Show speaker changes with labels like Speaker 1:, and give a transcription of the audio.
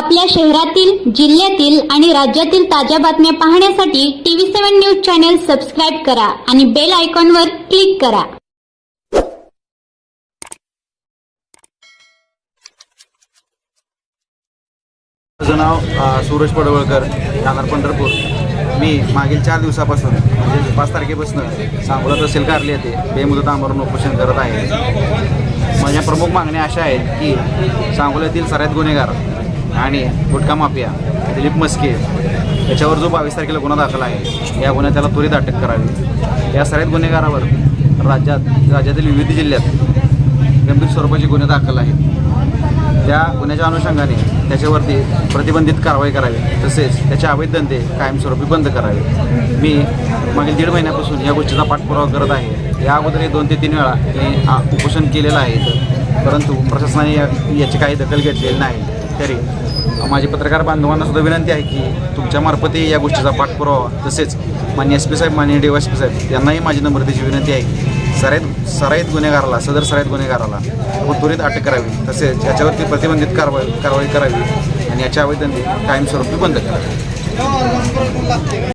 Speaker 1: आपल्या शहरातील जिल्ह्यातील आणि राज्यातील ताज्या बातम्या पाहण्यासाठी TV seven news channel subscribe करा आणि बेल आयकॉनवर क्लिक करा.
Speaker 2: माझं नाव सूरज पडवळकर राहणार पंढरपूर. मी मागील चार दिवसापासून म्हणजे पाच तारखेपासून सांगोला तहसील कार्यालय येथे बेमुदत आमरण उपोषण करत आहे. माझ्या प्रमुख मागण्या अशा आहेत की सांगोल्यातील सराईत गुन्हेगार आणि गुटखा माफिया दिलीप मस्के याच्यावर जो बावीस तारखेला गुन्हा दाखल आहे या गुन्ह्यात त्याला त्वरित अटक करावी. या सगळ्यात गुन्हेगारावर राज्यात राज्यातील विविध जिल्ह्यात गंभीर स्वरूपाचे गुन्हे दाखल आहेत. त्या गुन्ह्याच्या अनुषंगाने त्याच्यावरती प्रतिबंधित कारवाई करावी. तसेच त्याचे अवैध धंदे कायमस्वरूपी बंद करावे. मी मागील दीड महिन्यापासून या गोष्टीचा पाठपुरावा करत आहे. या अगोदरही दोन ते तीन वेळा मी उपोषण केलेलं आहे परंतु प्रशासनाने या याची काही दखल घेतलेली नाही. तरी माझी पत्रकार बांधवांना सुद्धा विनंती आहे की तुमच्यामार्फतही या गोष्टीचा पाठपुरावा तसेच मान्य एस पी साहेब मान्य डी एस पी साहेब यांनाही माझी नम्रतेची विनंती आहे सराईत सराईत गुन्हेगाराला सदर सराईत गुन्हेगाराला आपण त्वरित अटक करावी. तसेच याच्यावरती प्रतिबंधित कारवाई कारवाई करावी आणि याच्या आवेदन कायमस्वरूपी बंद करावे.